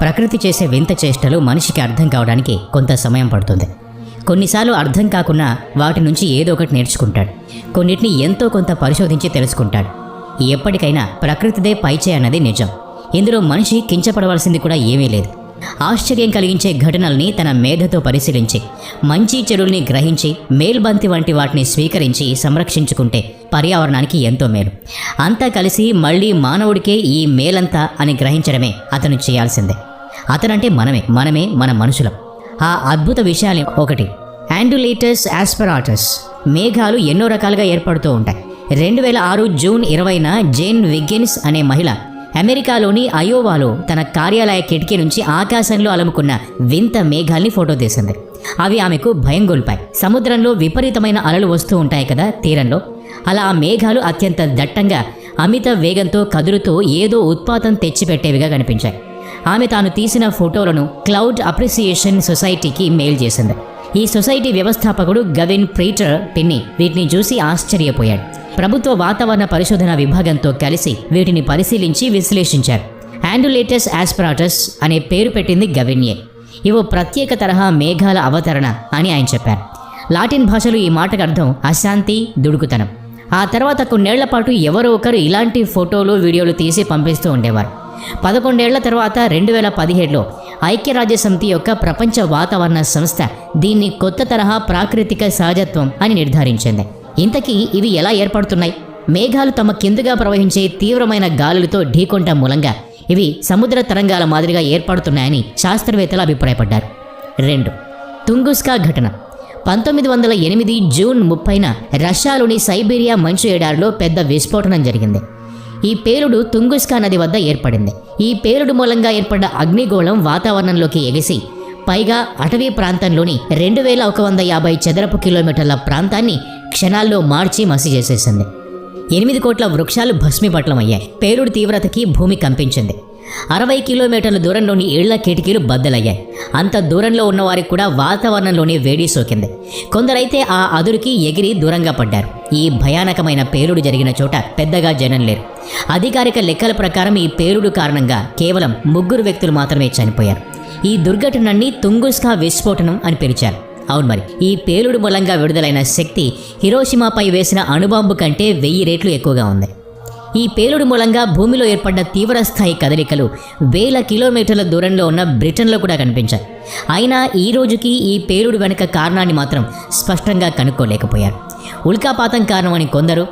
ప్రకృతి చేసే వింత చేష్టలు మనిషికి అర్థం కావడానికి కొంత సమయం పడుతుంది. కొన్నిసార్లు అర్థం కాకున్నా వాటి నుంచి ఏదో ఒకటి నేర్చుకుంటాడు. కొన్నిటిని ఎంతో కొంత పరిశోధించి తెలుసుకుంటాడు. ఎప్పటికైనా ప్రకృతిదే పైచే అన్నది నిజం. ఇందులో మనిషి కించపడవలసింది కూడా ఏమీ లేదు. ఆశ్చర్యం కలిగించే ఘటనల్ని తన మేధతో పరిశీలించి మంచి చెడుల్ని గ్రహించి మేల్బంతి వంటి వాటిని స్వీకరించి సంరక్షించుకుంటే పర్యావరణానికి ఎంతో మేలు. అంతా కలిసి మళ్ళీ మానవుడికే ఈ మేలంతా అని గ్రహించడమే అతను చేయాల్సిందే. అతనంటే మనమే మనమే మన మనుషులం. ఆ అద్భుత విషయాలు ఒకటి. యాండులేటస్ ఆస్పరాటస్ మేఘాలు ఎన్నో రకాలుగా ఏర్పడుతూ ఉంటాయి. రెండు వేల ఆరు జూన్ ఇరవైన జేన్ విగ్గిన్స్ అనే మహిళ అమెరికాలోని అయోవాలో తన కార్యాలయ కిటికీ నుంచి ఆకాశంలో అలుముకున్న వింత మేఘాల్ని ఫోటో తీసింది. అవి ఆమెకు భయం గొల్పాయి. సముద్రంలో విపరీతమైన అలలు వస్తూ ఉంటాయి కదా తీరంలో. అలా ఆ మేఘాలు అత్యంత దట్టంగా అమిత వేగంతో కదులుతూ ఏదో ఉత్పాతం తెచ్చిపెట్టేవిగా కనిపించాయి. ఆమె తాను తీసిన ఫోటోలను క్లౌడ్ అప్రిసియేషన్ సొసైటీకి మెయిల్ చేసింది. ఈ సొసైటీ వ్యవస్థాపకుడు గవిన్ ప్రీటర్ పిన్ని వీటిని చూసి ఆశ్చర్యపోయాడు. ప్రభుత్వ వాతావరణ పరిశోధన విభాగంతో కలిసి వీటిని పరిశీలించి విశ్లేషించారు. యాండులేటస్ ఆస్పరాటస్ అనే పేరు పెట్టింది గవిన్యే. ఇవో ప్రత్యేక తరహా మేఘాల అవతరణ అని ఆయన చెప్పారు. లాటిన్ భాషలో ఈ మాటకు అర్థం అశాంతి దుడుకుతనం. ఆ తర్వాత కొన్నేళ్ళ పాటు ఎవరో ఒకరు ఇలాంటి ఫోటోలు వీడియోలు తీసి పంపిస్తూ ఉండేవారు. పదకొండేళ్ళ తర్వాత రెండు వేల పదిహేడులో ఐక్యరాజ్య సమితి యొక్క ప్రపంచ వాతావరణ సంస్థ దీన్ని కొత్త తరహా ప్రాకృతిక సహజత్వం అని నిర్ధారించింది. ఇంతకీ ఇవి ఎలా ఏర్పడుతున్నాయి? మేఘాలు తమ కిందుగా ప్రవహించే తీవ్రమైన గాలులతో ఢీకొంట మూలంగా ఇవి సముద్ర తరంగాల మాదిరిగా ఏర్పడుతున్నాయని శాస్త్రవేత్తలు అభిప్రాయపడ్డారు. రెండు. తుంగుస్కా ఘటన. పంతొమ్మిది వందల ఎనిమిది జూన్ ముప్పైన రష్యాలోని సైబీరియా మంచు ఎడారిలో పెద్ద విస్ఫోటనం జరిగింది. ఈ పేలుడు తుంగుస్కా నది వద్ద ఏర్పడింది. ఈ పేలుడు మూలంగా ఏర్పడ్డ అగ్నిగోళం వాతావరణంలోకి ఎగిసి పైగా అటవీ ప్రాంతంలోని రెండు వేల ఒక వంద యాభై చదరపు కిలోమీటర్ల ప్రాంతాన్ని క్షణాల్లో మార్చి మసి చేసేసింది. ఎనిమిది కోట్ల వృక్షాలు భస్మీపట్లమయ్యాయి. పేరుడు తీవ్రతకి భూమి కంపించింది. అరవై కిలోమీటర్ల దూరంలోని ఇళ్ళ కిటికీలు బద్దలయ్యాయి. అంత దూరంలో ఉన్నవారికి కూడా వాతావరణంలోని వేడి సోకింది. కొందరైతే ఆ అదురుకి ఎగిరి దూరంగా పడ్డారు. ఈ భయానకమైన పేలుడు జరిగిన చోట పెద్దగా జనం లేరు. అధికారిక లెక్కల ప్రకారం ఈ పేలుడు కారణంగా కేవలం ముగ్గురు వ్యక్తులు మాత్రమే చనిపోయారు. ఈ దుర్ఘటనని తుంగుస్కా విస్ఫోటనం అని పిలిచారు. అవును మరి ఈ పేలుడు మూలంగా విడుదలైన శక్తి హిరోషిమాపై వేసిన అణుబాంబు కంటే వెయ్యి రేట్లు ఎక్కువగా ఉంది. ఈ పేలుడు మూలంగా భూమిలో ఏర్పడ్డ తీవ్రస్థాయి కదలికలు వేల కిలోమీటర్ల దూరంలో ఉన్న బ్రిటన్లో కూడా కనిపించాయి. అయినా ఈ రోజుకి ఈ పేలుడు వెనుక కారణాన్ని మాత్రం స్పష్టంగా కనుక్కోలేకపోయారు. ఉల్కాపాతం కారణమని కొందరు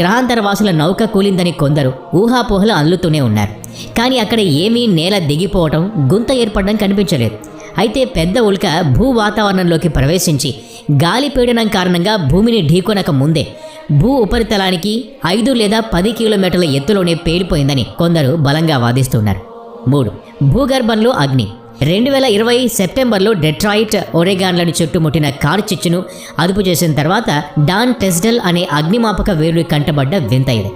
గ్రహాంతర వాసుల నౌక కూలిందని కొందరు ఊహాపోహలు అల్లుతూనే ఉన్నారు. కానీ అక్కడ ఏమీ నేల దిగిపోవటం గుంత ఏర్పడడం కనిపించలేదు. అయితే పెద్ద ఉల్క భూ వాతావరణంలోకి ప్రవేశించి గాలి పీడనం కారణంగా భూమిని ఢీకొనక ముందే భూ ఉపరితలానికి ఐదు లేదా పది కిలోమీటర్ల ఎత్తులోనే పేలిపోయిందని కొందరు బలంగా వాదిస్తున్నారు. మూడు. భూగర్భంలో అగ్ని. రెండు వేల ఇరవై సెప్టెంబర్లో డెట్రాయిట్ ఒరేగాన్లను చుట్టుముట్టిన కారు చిచ్చును అదుపు చేసిన తర్వాత డాన్ టెస్డల్ అనే అగ్నిమాపక వేరుడు కంటబడ్డ వింత ఇది.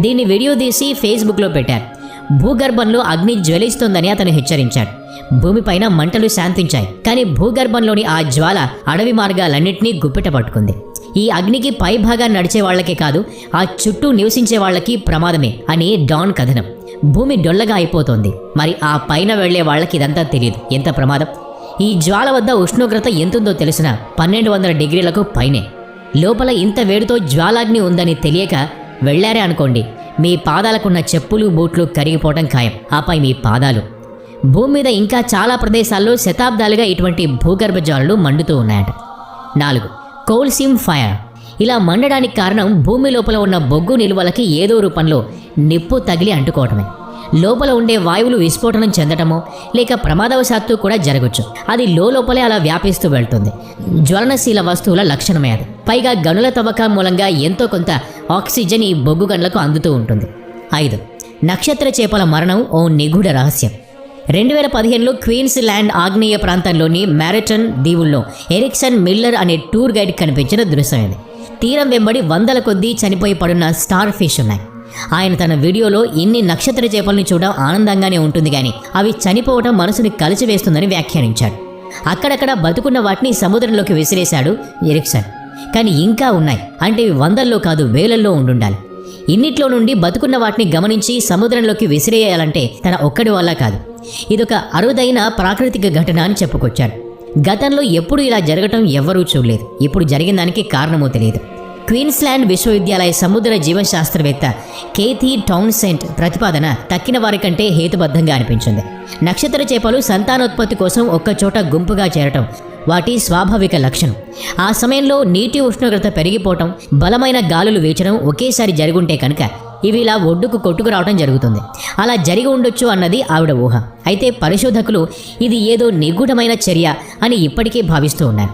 దీన్ని వీడియో తీసి ఫేస్బుక్లో పెట్టారు. భూగర్భంలో అగ్ని జ్వలిస్తోందని అతను హెచ్చరించాడు. భూమిపైన మంటలు శాంతించాయి. కానీ భూగర్భంలోని ఆ జ్వాల అడవి మార్గాలన్నింటినీ గుప్పిట పట్టుకుంది. ఈ అగ్నికి పై భాగాన్ని నడిచే వాళ్ళకే కాదు ఆ చుట్టూ నివసించే వాళ్ళకి ప్రమాదమే అని డాన్ కథనం. భూమి డొల్లగా అయిపోతుంది. మరి ఆ పైన వెళ్ళే వాళ్ళకి ఇదంతా తెలియదు. ఎంత ప్రమాదం? ఈ జ్వాల వద్ద ఉష్ణోగ్రత ఎంతుందో తెలిసిన? పన్నెండు వందల డిగ్రీలకు పైనే. లోపల ఇంత వేడితో జ్వాలాగ్ని ఉందని తెలియక వెళ్ళారే అనుకోండి. మీ పాదాలకున్న చెప్పులు బూట్లు కరిగిపోవడం ఖాయం. ఆపై మీ పాదాలు. భూమి మీద ఇంకా చాలా ప్రదేశాల్లో శతాబ్దాలుగా ఇటువంటి భూగర్భ జ్వాలలు మండుతూ ఉన్నాయట. నాలుగు. కోల్సిమ్ ఫైర్. ఇలా మండడానికి కారణం భూమి లోపల ఉన్న బొగ్గు నిల్వలకి ఏదో రూపంలో నిప్పు తగిలి అంటుకోవటమే. లోపల ఉండే వాయువులు విస్ఫోటనం చెందటమో లేక ప్రమాదవశాత్తు కూడా జరగచ్చు. అది లోపలే అలా వ్యాపిస్తూ వెళ్తుంది. జ్వలనశీల వస్తువుల లక్షణమే అది. పైగా గనుల తవ్వకం మూలంగా ఎంతో కొంత ఆక్సిజన్ ఈ బొగ్గు గనులకు అందుతూ ఉంటుంది. ఐదు. నక్షత్ర చేపల మరణం ఓ నిగూఢ రహస్యం. రెండు వేల పదిహేనులో క్వీన్స్ ల్యాండ్ ఆగ్నేయ ప్రాంతంలోని మ్యారటన్ దీవుల్లో ఎరిక్సన్ మిల్లర్ అనే టూర్ గైడ్ కనిపించిన దృశ్యం ఇది. తీరం వెంబడి వందల కొద్దీ చనిపోయి పడున్న స్టార్ ఫిష్ ఉన్నాయి ఆయన తన వీడియోలో ఇన్ని నక్షత్ర చేపల్ని చూడడం ఆనందంగానే ఉంటుంది కానీ అవి చనిపోవడం మనసుని కలిచివేస్తుందని వ్యాఖ్యానించాడు. అక్కడక్కడ బతుకున్న వాటిని సముద్రంలోకి విసిరేశాడు ఎరిక్సన్. కానీ ఇంకా ఉన్నాయి. అంటే ఇవి వందల్లో కాదు వేలల్లో ఉండుండాలి. ఇన్నిట్లో నుండి బతుకున్న వాటిని గమనించి సముద్రంలోకి విసిరేయాలంటే తన ఒక్కడి వల్ల కాదు. ఇదొక అరుదైన ప్రాకృతిక ఘటన అని చెప్పుకొచ్చారు. గతంలో ఎప్పుడు ఇలా జరగటం ఎవ్వరూ చూడలేదు. ఇప్పుడు జరిగిన దానికి కారణమో తెలియదు. క్వీన్స్లాండ్ విశ్వవిద్యాలయ సముద్ర జీవశాస్త్రవేత్త కేథీ టౌన్సెంట్ ప్రతిపాదన తక్కిన వారి కంటే హేతుబద్ధంగా అనిపించింది. నక్షత్ర చేపలు సంతానోత్పత్తి కోసం ఒక్కచోట గుంపుగా చేరటం వాటి స్వాభావిక లక్షణం. ఆ సమయంలో నీటి ఉష్ణోగ్రత పెరిగిపోవటం బలమైన గాలులు వీచడం ఒకేసారి జరుగుంటే కనుక ఇవి ఇలా ఒడ్డుకు కొట్టుకురావడం జరుగుతుంది. అలా జరిగి ఉండొచ్చు అన్నది ఆవిడ ఊహ. అయితే పరిశోధకులు ఇది ఏదో నిగూఢమైన చర్య అని ఇప్పటికీ భావిస్తూ ఉన్నారు.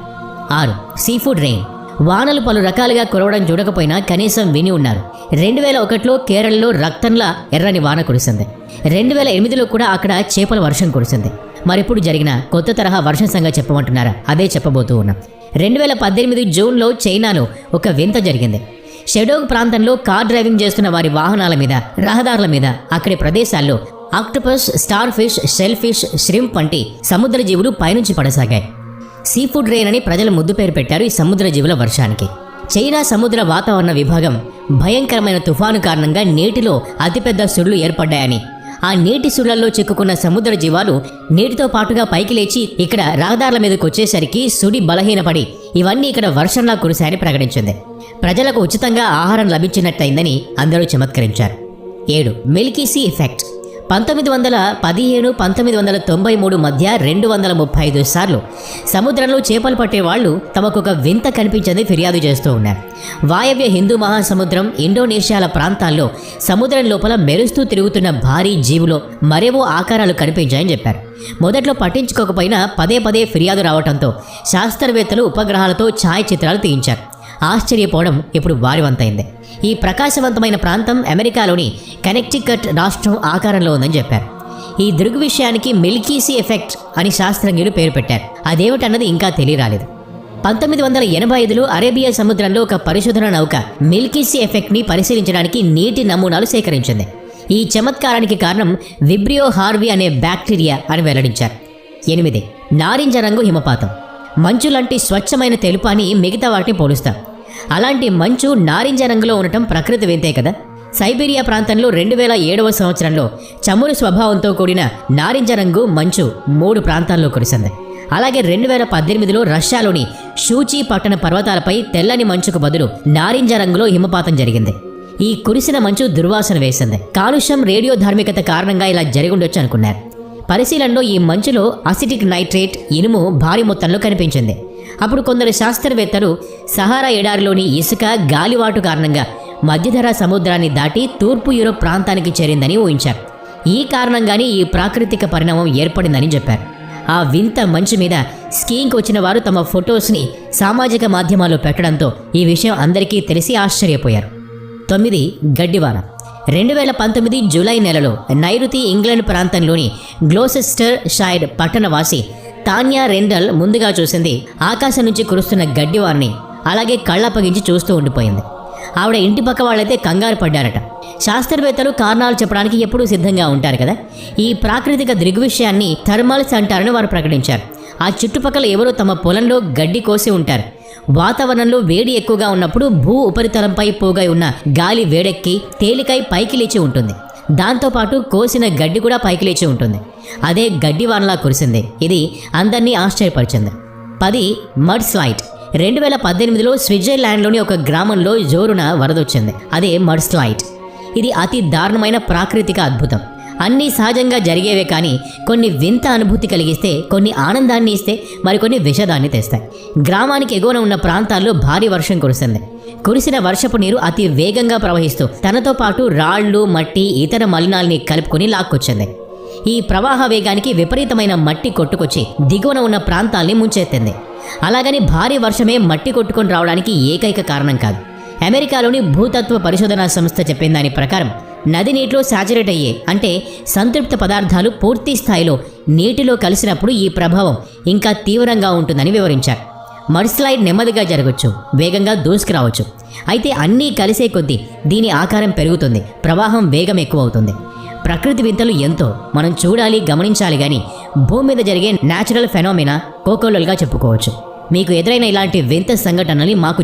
ఆరు. Seafood rain. వానలు పలు రకాలుగా కురవడం చూడకపోయినా కనీసం విని ఉన్నారు. రెండు వేల ఒకటిలో కేరళలో రక్తంలా ఎర్రని వాన కురిసింది. రెండు వేల ఎనిమిదిలో కూడా అక్కడ చేపల వర్షం కురిసింది. మరిప్పుడు జరిగిన కొత్త తరహా వర్షం సంగతి చెప్పమంటున్నారా? అదే చెప్పబోతూ ఉన్నాం. రెండు వేల పద్దెనిమిది జూన్లో చైనాలో ఒక వింత జరిగింది. షెడోంగ్ ప్రాంతంలో కార్ డ్రైవింగ్ చేస్తున్న వారి వాహనాల మీద రహదారుల మీద అక్కడి ప్రదేశాల్లో octopus starfish shellfish shrimp వంటి సముద్ర జీవులు పైనుంచి పడసాగాయి. సీ ఫుడ్ రెయిన్ అని ప్రజలు ముద్దు పేరు పెట్టారు ఈ సముద్ర జీవుల వర్షానికి. చైనా సముద్ర వాతావరణ విభాగం భయంకరమైన తుఫాను కారణంగా నీటిలో అతిపెద్ద సుడులు ఏర్పడ్డాయని. ఆ నీటి సుళ్ళల్లో చిక్కుకున్న సముద్ర జీవాలు నీటితో పాటుగా పైకి లేచి ఇక్కడ రహదారుల మీదకు వచ్చేసరికి సుడి బలహీనపడి ఇవన్నీ ఇక్కడ వర్షంలా కురిశాయని ప్రకటించింది. ప్రజలకు ఉచితంగా ఆహారం లభించినట్టయిందని అందరూ చమత్కరించారు. ఏడు మిల్కీసీ ఎఫెక్ట్. పంతొమ్మిది వందల పదిహేను పంతొమ్మిది వందల తొంభై మూడు మధ్య రెండు వందల ముప్పై ఐదు సార్లు సముద్రంలో చేపలు పట్టే వాళ్ళు తమకు ఒక వింత కనిపించింది ఫిర్యాదు చేస్తూ ఉన్నారు. వాయవ్య హిందూ మహాసముద్రం ఇండోనేషియాల ప్రాంతాల్లో సముద్రం లోపల మెరుస్తూ తిరుగుతున్న భారీ జీవులో మరేవో ఆకారాలు కనిపించాయని చెప్పారు. మొదట్లో పట్టించుకోకపోయినా పదే పదే ఫిర్యాదు రావడంతో శాస్త్రవేత్తలు ఉపగ్రహాలతో ఛాయాచిత్రాలు తీయించారు. ఆశ్చర్యపోవడం ఇప్పుడు వారి వంతైంది ఈ ప్రకాశవంతమైన ప్రాంతం అమెరికాలోని కనెక్టికట్ రాష్ట్రం ఆకారంలో ఉందని చెప్పారు. ఈ దృగ్విషయానికి మిల్కీసీ ఎఫెక్ట్ అని శాస్త్రజ్ఞులు పేరు పెట్టారు. అదేమిటన్నది ఇంకా తెలియరాలేదు. పంతొమ్మిది వందల ఎనభై ఐదులో అరేబియా సముద్రంలో ఒక పరిశోధన నౌక మిల్కీసీ ఎఫెక్ట్ని పరిశీలించడానికి నీటి నమూనాలు సేకరించింది. ఈ చమత్కారానికి కారణం విబ్రియో హార్వీ అనే బ్యాక్టీరియా అని వెల్లడించారు. ఎనిమిది. నారింజ రంగు హిమపాతం. మంచు లాంటి స్వచ్ఛమైన తెలుపు అని మిగతా వాటిని పోలుస్తాం అలాంటి మంచు నారింజ రంగులో ఉండటం ప్రకృతి వింతే కదా? సైబీరియా ప్రాంతంలో రెండు వేల ఏడవ సంవత్సరంలో చమురు స్వభావంతో కూడిన నారింజ రంగు మంచు మూడు ప్రాంతాల్లో కురిసింది. అలాగే రెండు వేల పద్దెనిమిదిలో రష్యాలోని షూచీ పట్టణ పర్వతాలపై తెల్లని మంచుకు బదులు నారింజ రంగులో హిమపాతం జరిగింది. ఈ కురిసిన మంచు దుర్వాసన వేసింది. కాలుష్యం రేడియో ధార్మికత కారణంగా ఇలా జరిగుండొచ్చు అనుకున్నారు. పరిశీలనలో ఈ మంచులో అసిటిక్ నైట్రేట్ ఇనుము భారీ మొత్తంలో కనిపించింది. అప్పుడు కొందరు శాస్త్రవేత్తలు సహారా ఎడారిలోని ఇసుక గాలివాటు కారణంగా మధ్యధరా సముద్రాన్ని దాటి తూర్పు యూరోప్ ప్రాంతానికి చేరిందని ఊహించారు. ఈ కారణంగానే ఈ ప్రాకృతిక పరిణామం ఏర్పడిందని చెప్పారు. ఆ వింత మంచు మీద స్కీయింగ్కి వచ్చిన వారు తమ ఫొటోస్ని సామాజిక మాధ్యమాల్లో పెట్టడంతో ఈ విషయం అందరికీ తెలిసి ఆశ్చర్యపోయారు. తొమ్మిది గడ్డివాన. రెండు వేల పంతొమ్మిది జూలై నెలలో నైరుతి ఇంగ్లాండ్ ప్రాంతంలోని గ్లోసెస్టర్ షైడ్ పట్టణవాసి తాన్యా రెండల్ ముందుగా చూసింది. ఆకాశం నుంచి కురుస్తున్న గడ్డివారిని అలాగే కళ్ళప్పగించి చూస్తూ ఉండిపోయింది. ఆవిడ ఇంటి పక్క వాళ్ళైతే కంగారు పడ్డారట. శాస్త్రవేత్తలు కారణాలు చెప్పడానికి ఎప్పుడూ సిద్ధంగా ఉంటారు కదా? ఈ ప్రాకృతిక దృగ్విషయాన్ని థర్మల్స్ అంటారని వారు ప్రకటించారు. ఆ చుట్టుపక్కల ఎవరో తమ పొలంలో గడ్డి కోసి ఉంటారు. వాతావరణంలో వేడి ఎక్కువగా ఉన్నప్పుడు భూ ఉపరితలంపై పోగై ఉన్న గాలి వేడెక్కి తేలికై పైకి లేచి ఉంటుంది. దాంతోపాటు కోసిన గడ్డి కూడా పైకి లేచి ఉంటుంది. అదే గడ్డి వానలా కురిసింది. ఇది అందరినీ ఆశ్చర్యపరిచింది. పది మడ్ స్లైట్ రెండు వేల పద్దెనిమిదిలో స్విట్జర్లాండ్లోని ఒక గ్రామంలో జోరున వరదొచ్చింది. అదే మడ్ స్లైట్ ఇది అతి దారుణమైన ప్రాకృతిక అద్భుతం. అన్నీ సహజంగా జరిగేవే కానీ కొన్ని వింత అనుభూతి కలిగిస్తే కొన్ని ఆనందాన్ని ఇస్తే మరికొన్ని విషదాన్ని తెస్తాయి. గ్రామానికి ఎగువన ఉన్న ప్రాంతాల్లో భారీ వర్షం కురిసింది. కురిసిన వర్షపు నీరు అతి వేగంగా ప్రవహిస్తూ తనతో పాటు రాళ్ళు మట్టి ఇతర మలినాల్ని కలుపుకొని లాక్కొచ్చింది. ఈ ప్రవాహ వేగానికి విపరీతమైన మట్టి కొట్టుకొచ్చి దిగువన ఉన్న ప్రాంతాల్ని ముంచెత్తింది. అలాగని భారీ వర్షమే మట్టి కొట్టుకొని రావడానికి ఏకైక కారణం కాదు. అమెరికాలోని భూతత్వ పరిశోధనా సంస్థ చెప్పిన దాని ప్రకారం నది నీటిలో సాచురేట్ అయ్యే అంటే సంతృప్త పదార్థాలు పూర్తి స్థాయిలో నీటిలో కలిసినప్పుడు ఈ ప్రభావం ఇంకా తీవ్రంగా ఉంటుందని వివరించారు. మర్సిలైడ్ నెమ్మదిగా జరగచ్చు వేగంగా దూసుకురావచ్చు. అయితే అన్నీ కలిసే కొద్దీ దీని ఆకారం పెరుగుతుంది ప్రవాహం వేగం ఎక్కువ అవుతుంది ప్రకృతి వింతలు ఎంతో మనం చూడాలి గమనించాలి కానీ భూమి మీద జరిగే న్యాచురల్ ఫెనోమినా కోకోలల్గా చెప్పుకోవచ్చు. మీకు ఎదురైన ఇలాంటి వింత సంఘటనని మాకు